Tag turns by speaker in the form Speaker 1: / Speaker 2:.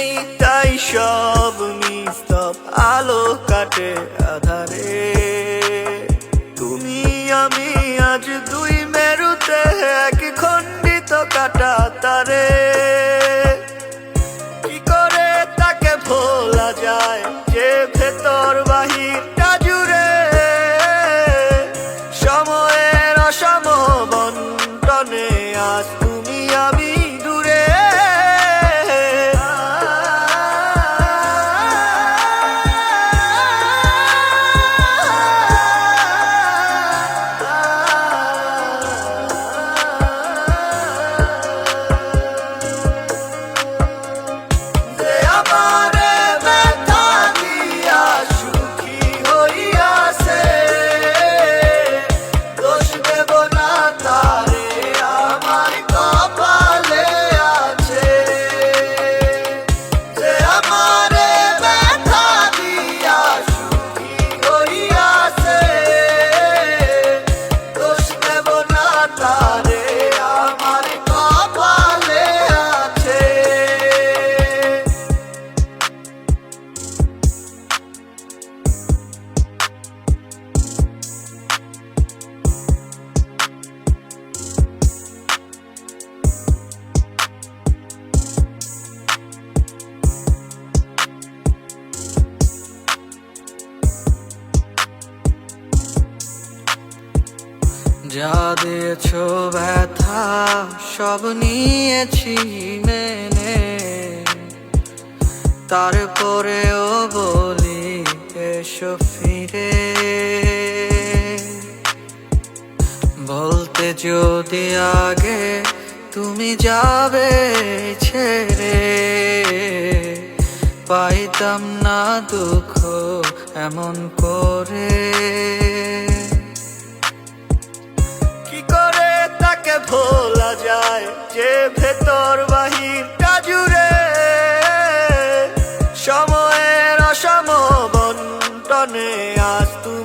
Speaker 1: নেই তাই সব মিস্তব আলো কাটে আধারে। তুমি, আমি, আজ দুই মেরুতে এক খণ্ডিত কাটা তারে। কি করে তাকে ভোলা যায় যে ভেতর বাহির?
Speaker 2: যা দিয়েছ ব্যথা, সব নিয়েছি মেনে। তারপরেও বলি, এসো ফিরে। বলতে যদি আগে তুমি যাবে ছেড়ে, পাইতাম না দুঃখ এমন করে।
Speaker 1: কে ভোলা যায় যে ভেতর বাহিরটা জুড়ে সময়ের অসম বন্টনে আজ তুই